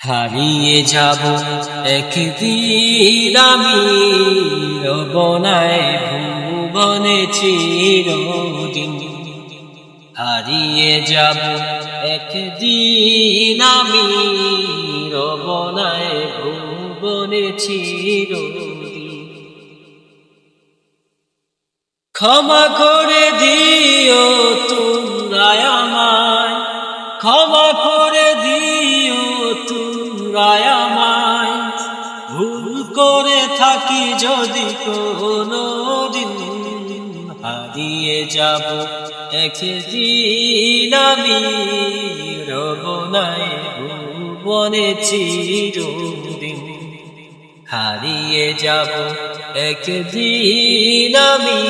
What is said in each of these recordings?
হারিয়ে যাব একদিন আমি রবনায় ভুবনে চিরদিন। হারিয়ে যাব একদিন আমি রবনায় ভুবনে চিরদিন। ক্ষমা করে দিও তোমরা আমায়, ক্ষমা তোমরা আমায় ভুল করে থাকি যদি কোনো দিন হারিয়ে যাব। একদিন আমি রবনায় ভুবনে চিরদিন হারিয়ে যাব। একদিন আমি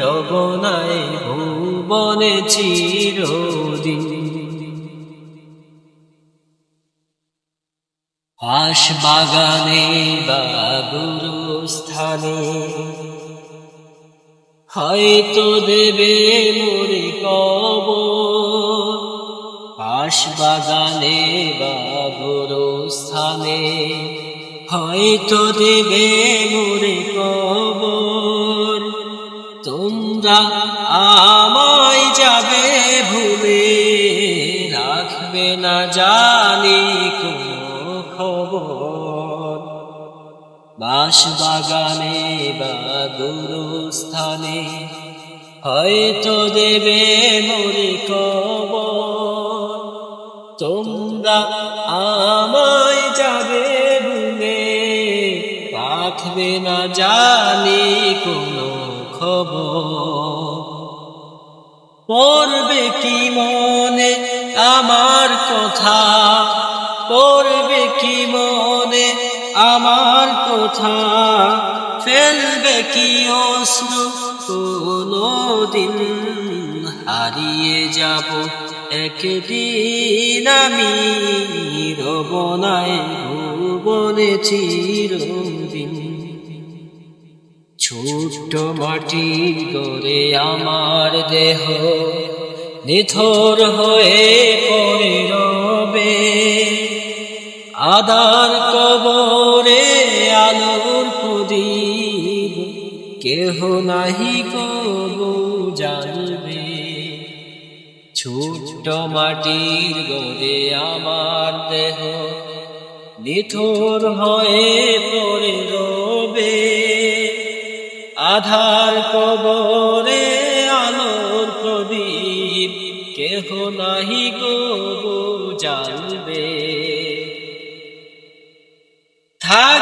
রবনায় ভুবনে চিরদিন আশ বাগানে বা গুরুস্থানে হয়তো দেবে মোরে কব আশ বাগানে বা গুরুস্থানে হয়তো দেবে মোরে কব তোমরা আমায় যাবে ভুলে। রাখবে না জানি কোনো খবর বাস বাগানে বা গুরুস্থানে হয়তো দেবে মোরে কবর। তোমরা আমায় যাবে ভুলে, রাখবে না জানি কোনো খবর। পড়বে কি মনে আমার কথা? আমার কথা ফেলবে কি অশ্রু? কোনো দিন হারিয়ে যাব। একদিন আমি রবনায় ভুবনে চিরদিন। ছোট্ট মাটি করে আমার দেহ, নিথর হয়ে পড়ে রবে। আদার কবরে আলোর প্রদীপ কেহ নাহি কবু জানবে। ছোট্ট মাটির গড়ে আমার দেহ নিথর হয়ে পড়ে রবে। আধার কবরে আলোর প্রদীপ, কেহ নাহি গো জানবে। থাকবে না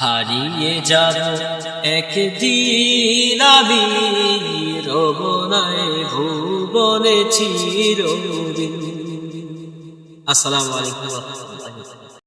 হারিয়ে যাব একদিন আমি রবনায় ভুবনে চিরদিন। আসসালামু আলাইকুম